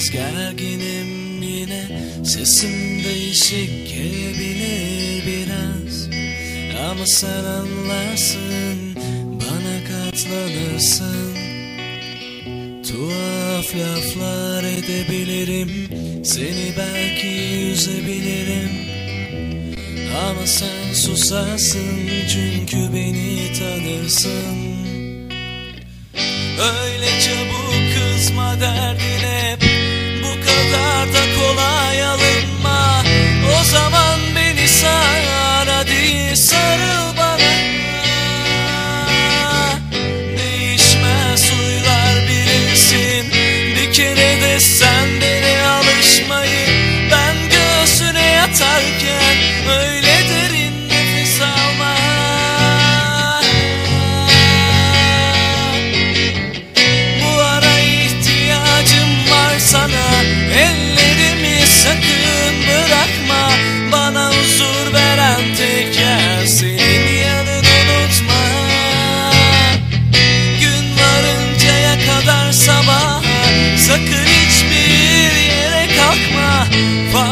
Biraz gerginim yine Sesim değişik gelebilir biraz. Ama sen anlarsın Bana katlanırsın. Tuhaf laflar edebilirim Seni belki üzebilirim. Ama sen susarsın Çünkü beni tanırsın. Öylece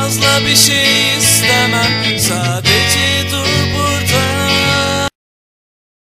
fazla bir şey istemem. Sadece